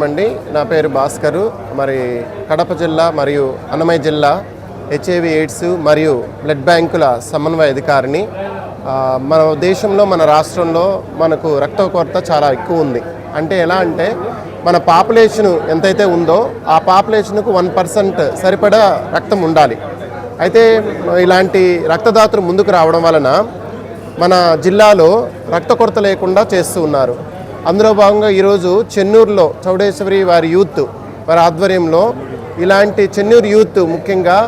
అండి నా పేరు భాస్కరు. మరి కడప జిల్లా మరియు అన్నమయ్య జిల్లా హెచ్ఐవి ఎయిడ్స్ మరియు బ్లడ్ బ్యాంకుల సమన్వయ అధికారిని. మన దేశంలో మన రాష్ట్రంలో మనకు రక్త కొరత చాలా ఎక్కువ ఉంది. అంటే ఎలా అంటే మన పాపులేషన్ ఎంతైతే ఉందో ఆ పాపులేషన్కు వన్ పర్సెంట్ సరిపడా రక్తం ఉండాలి. అయితే ఇలాంటి రక్తదాతలు ముందుకు రావడం వలన మన జిల్లాలో రక్త కొరత లేకుండా చేస్తూ ఉన్నారు. అందులో భాగంగా ఈరోజు చెన్నూరులో చౌడేశ్వరి వారి యూత్ వారి ఆధ్వర్యంలో ఇలాంటి చెన్నూరు యూత్ ముఖ్యంగా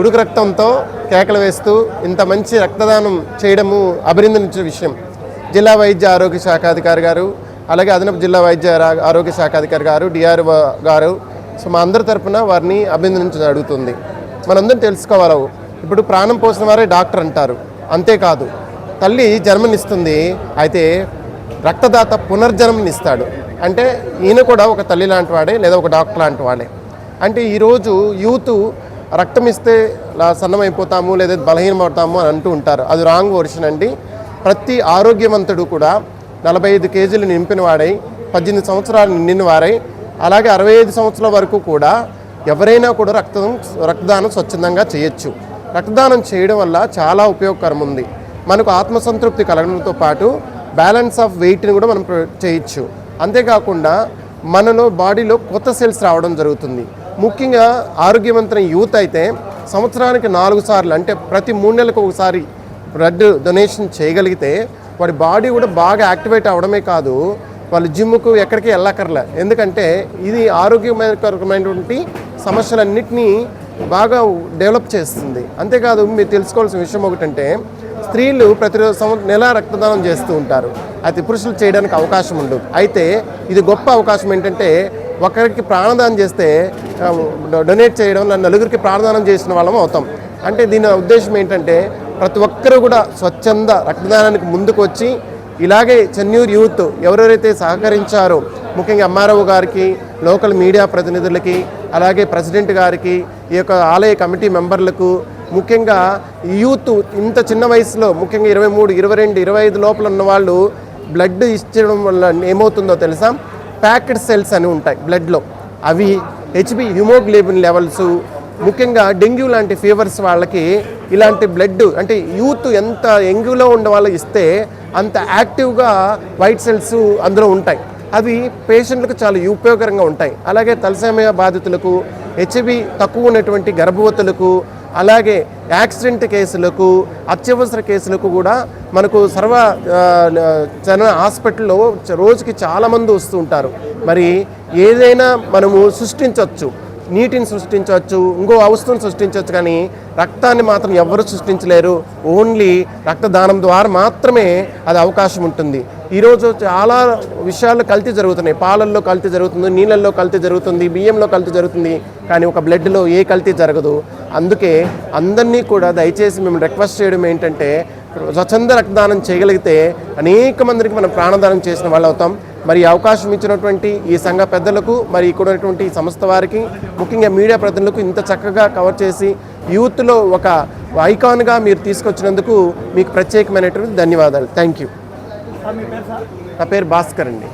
ఉడుకు రక్తంతో కేకలు వేస్తూ ఇంత మంచి రక్తదానం చేయడము అభినందించే విషయం. జిల్లా వైద్య ఆరోగ్య శాఖ అధికారి గారు అలాగే అదనపు జిల్లా వైద్య ఆరోగ్య శాఖ అధికారి గారు డిఆర్ఓ గారు సో మా అందరి తరఫున వారిని అభినందించడం అడుగుతుంది మనందరం తెలుసుకోవాలి? ఇప్పుడు ప్రాణం పోసిన వారే డాక్టర్ అంటారు. అంతేకాదు తల్లి జన్మనిస్తుంది అయితే రక్తదాత పునర్జన్మనిస్తాడు అంటే ఈయన కూడా ఒక తల్లి లాంటి వాడే లేదా ఒక డాక్టర్ లాంటి వాడే. అంటే ఈరోజు యూత్ రక్తం ఇస్తే సన్నమైపోతాము లేదా బలహీనమవుతాము అని అంటూ ఉంటారు. అది రాంగ్ వర్షన్ అండి. ప్రతి ఆరోగ్యవంతుడు కూడా నలభై ఐదు కేజీలు నింపిన వాడై పద్దెనిమిది సంవత్సరాలు నిండిన వారై అలాగే అరవై ఐదు సంవత్సరాల వరకు కూడా ఎవరైనా కూడా రక్తం రక్తదానం స్వచ్ఛందంగా చేయొచ్చు. రక్తదానం చేయడం వల్ల చాలా ఉపయోగకరం ఉంది మనకు ఆత్మసంతృప్తి కలగడంతో పాటు బ్యాలెన్స్ ఆఫ్ వెయిట్ని కూడా మనం చేయొచ్చు. అంతేకాకుండా మనలో బాడీలో కొత్త సెల్స్ రావడం జరుగుతుంది. ముఖ్యంగా ఆరోగ్యవంతమైన యూత్ అయితే సంవత్సరానికి నాలుగు సార్లు అంటే ప్రతి మూడు నెలలకు ఒకసారి బ్లడ్ డొనేషన్ చేయగలిగితే వాడి బాడీ కూడా బాగా యాక్టివేట్ అవడమే కాదు వాళ్ళు జిమ్కు ఎక్కడికి వెళ్ళక్కర్లే. ఎందుకంటే ఇది ఆరోగ్యకరమైనటువంటి సమస్యలన్నింటినీ బాగా డెవలప్ చేస్తుంది. అంతేకాదు మీరు తెలుసుకోవాల్సిన విషయం ఒకటంటే స్త్రీలు ప్రతిరోజు సంవ- నెల రక్తదానం చేస్తూ ఉంటారు. అయితే పురుషులు చేయడానికి అవకాశం ఉండదు అయితే ఇది గొప్ప అవకాశం ఏంటంటే ఒకరికి ప్రాణదానం చేస్తే డొనేట్ చేయడం నలుగురికి ప్రాణదానం చేసిన వాళ్ళం అవుతాం. అంటే దీని ఉద్దేశం ఏంటంటే ప్రతి ఒక్కరూ కూడా స్వచ్ఛంద రక్తదానానికి ముందుకు వచ్చి ఇలాగే చెన్నూరు యూత్ ఎవరెవరైతే సహకరించారో ముఖ్యంగా ఎంఆర్ఓ గారికి లోకల్ మీడియా ప్రతినిధులకి అలాగే ప్రెసిడెంట్ గారికి ఈ యొక్క ఆలయ కమిటీ మెంబర్లకు ముఖ్యంగా యూత్ ఇంత చిన్న వయసులో ముఖ్యంగా ఇరవై మూడు ఇరవై రెండు ఇరవై ఐదు లోపల ఉన్న వాళ్ళు బ్లడ్ ఇచ్చడం వల్ల ఏమవుతుందో తెలుసా? ప్యాకెడ్ సెల్స్ అని ఉంటాయి బ్లడ్లో. అవి హెచ్బి హిమోగ్లోబిన్ లెవెల్స్ ముఖ్యంగా డెంగ్యూ లాంటి ఫీవర్స్ వాళ్ళకి ఇలాంటి బ్లడ్ అంటే యూత్ ఎంత ఎంగ్యూలో ఉన్న వాళ్ళకి ఇస్తే అంత యాక్టివ్గా వైట్ సెల్స్ అందులో ఉంటాయి. అవి పేషెంట్లకు చాలా ఉపయోగకరంగా ఉంటాయి. అలాగే తలసేమయ బాధితులకు హెచ్ఐవి తక్కువ ఉన్నటువంటి గర్భవతులకు అలాగే యాక్సిడెంట్ కేసులకు అత్యవసర కేసులకు కూడా మనకు సర్వ జన హాస్పిటల్లో రోజుకి చాలామంది వస్తూ ఉంటారు. మరి ఏదైనా మనము సృష్టించవచ్చు. నీటిని సృష్టించవచ్చు ఇంకో వస్తువుని సృష్టించవచ్చు కానీ రక్తాన్ని మాత్రం ఎవరు సృష్టించలేరు. ఓన్లీ రక్తదానం ద్వారా మాత్రమే అది అవకాశం ఉంటుంది. ఈరోజు చాలా విషయాలు కల్తీ జరుగుతున్నాయి. పాలల్లో కల్తీ జరుగుతుంది నీళ్ళల్లో కల్తీ జరుగుతుంది బియ్యంలో కల్తీ జరుగుతుంది. కానీ ఒక బ్లడ్లో ఏ కల్తీ జరగదు. అందుకే అందరినీ కూడా దయచేసి మేము రిక్వెస్ట్ చేయడం ఏంటంటే స్వచ్ఛంద రక్తదానం చేయగలిగితే అనేక మందికి మనం ప్రాణదానం చేసిన వాళ్ళు అవుతాం. మరి అవకాశం ఇచ్చినటువంటి ఈ సంఘ పెద్దలకు మరి ఇక్కడ ఉన్నటువంటి సంస్థ వారికి ముఖ్యంగా మీడియా ప్రతినిధులకు ఇంత చక్కగా కవర్ చేసి యూత్లో ఒక ఐకాన్గా మీరు తీసుకొచ్చినందుకు మీకు ప్రత్యేకమైనటువంటి ధన్యవాదాలు. థ్యాంక్ యూ నా పేరు భాస్కర్ అండి